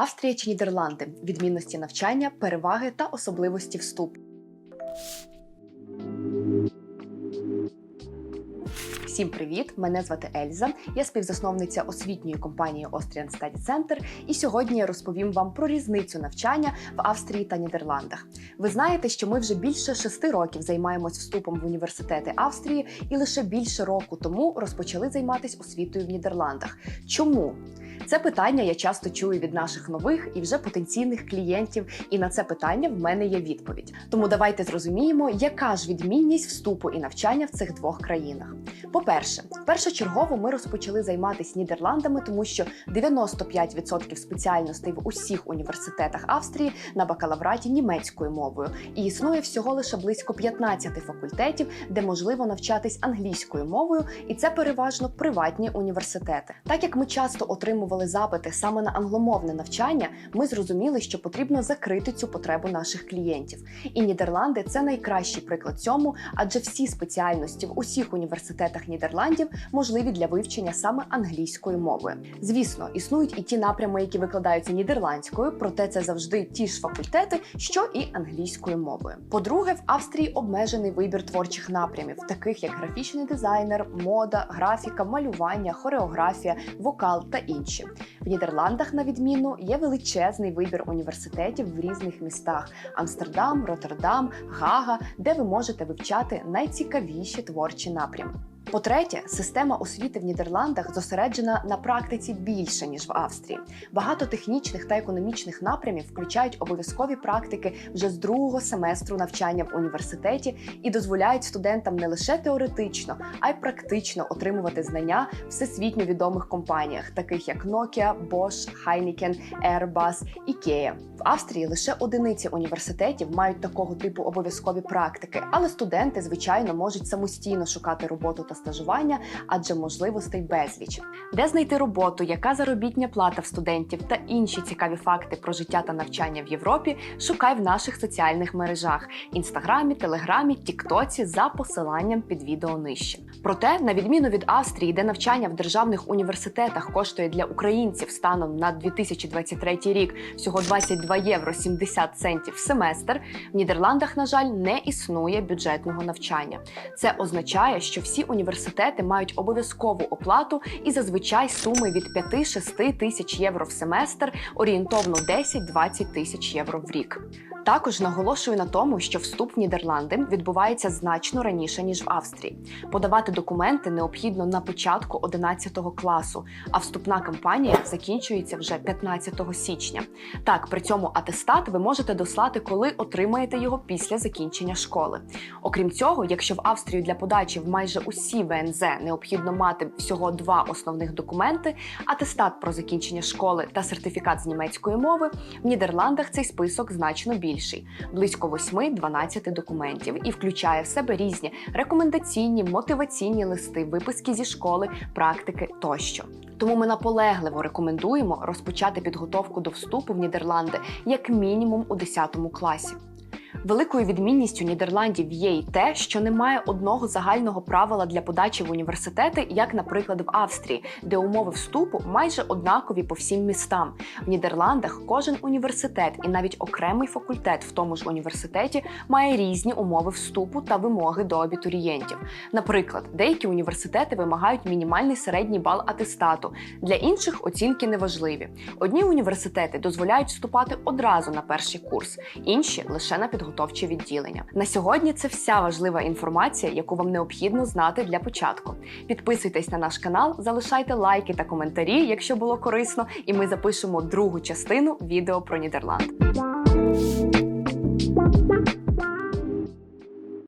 Австрія чи Нідерланди, відмінності навчання, переваги та особливості вступу. Всім привіт! Мене звати Ельза. Я співзасновниця освітньої компанії Austrian Study Center, і сьогодні я розповім вам про різницю навчання в Австрії та Нідерландах. Ви знаєте, що ми вже більше шести років займаємось вступом в університети Австрії, і лише більше року тому розпочали займатися освітою в Нідерландах. Чому? Це питання я часто чую від наших нових і вже потенційних клієнтів, і на це питання в мене є відповідь. Тому давайте зрозуміємо, яка ж відмінність вступу і навчання в цих двох країнах. По-перше, першочергово ми розпочали займатися Нідерландами, тому що 95% спеціальностей в усіх університетах Австрії на бакалавраті німецькою мовою, і існує всього лише близько 15 факультетів, де можливо навчатись англійською мовою, і це переважно приватні університети. Так як ми часто отримували запити саме на англомовне навчання, ми зрозуміли, що потрібно закрити цю потребу наших клієнтів. І Нідерланди це найкращий приклад цьому, адже всі спеціальності в усіх університетах Нідерландів можливі для вивчення саме англійською мовою. Звісно, існують і ті напрями, які викладаються нідерландською, проте це завжди ті ж факультети, що і англійською мовою. По-друге, в Австрії обмежений вибір творчих напрямів, таких як графічний дизайнер, мода, графіка, малювання, хореографія, вокал та інші. В Нідерландах, на відміну, є величезний вибір університетів в різних містах: Амстердам, Роттердам, Гага, де ви можете вивчати найцікавіші творчі напрями. По-третє, система освіти в Нідерландах зосереджена на практиці більше ніж в Австрії. Багато технічних та економічних напрямів включають обов'язкові практики вже з другого семестру навчання в університеті і дозволяють студентам не лише теоретично, а й практично отримувати знання всесвітньо відомих компаніях, таких як Nokia, Bosch, Heineken, Airbus, IKEA. В Австрії лише одиниці університетів мають такого типу обов'язкові практики, але студенти, звичайно, можуть самостійно шукати роботу та стажування, адже можливостей безліч. Де знайти роботу, яка заробітня плата в студентів та інші цікаві факти про життя та навчання в Європі, шукай в наших соціальних мережах: інстаграмі, телеграмі, тіктоці за посиланням під відео нижче. Проте, на відміну від Австрії, де навчання в державних університетах коштує для українців станом на 2023 рік всього 22 євро 70 центів в семестр, в Нідерландах, на жаль, не існує бюджетного навчання. Це означає, що всі університети мають обов'язкову оплату і зазвичай суми від 5-6 тисяч євро в семестр, орієнтовно 10-20 тисяч євро в рік. Також наголошую на тому, що вступ в Нідерланди відбувається значно раніше ніж в Австрії. Подавати документи необхідно на початку 11 класу, а вступна кампанія закінчується вже 15 січня. Так, при цьому атестат ви можете дослати, коли отримаєте його після закінчення школи. Окрім цього, якщо в Австрію для подачі в майже усі ВНЗ необхідно мати всього два основних документи: атестат про закінчення школи та сертифікат з німецької мови, в Нідерландах цей список значно більший близько 8-12 документів і включає в себе різні рекомендаційні, мотиваційні листи, виписки зі школи, практики тощо. Тому ми наполегливо рекомендуємо розпочати підготовку до вступу в Нідерланди як мінімум у 10 класі. Великою відмінністю Нідерландів є й те, що немає одного загального правила для подачі в університети, як, наприклад, в Австрії, де умови вступу майже однакові по всім містам. В Нідерландах кожен університет і навіть окремий факультет в тому ж університеті має різні умови вступу та вимоги до абітурієнтів. Наприклад, деякі університети вимагають мінімальний середній бал атестату, для інших оцінки неважливі. Одні університети дозволяють вступати одразу на перший курс, інші лише на підготовку підготовче відділення. На сьогодні це вся важлива інформація, яку вам необхідно знати для початку. Підписуйтесь на наш канал, залишайте лайки та коментарі, якщо було корисно, і ми запишемо другу частину відео про Нідерланд.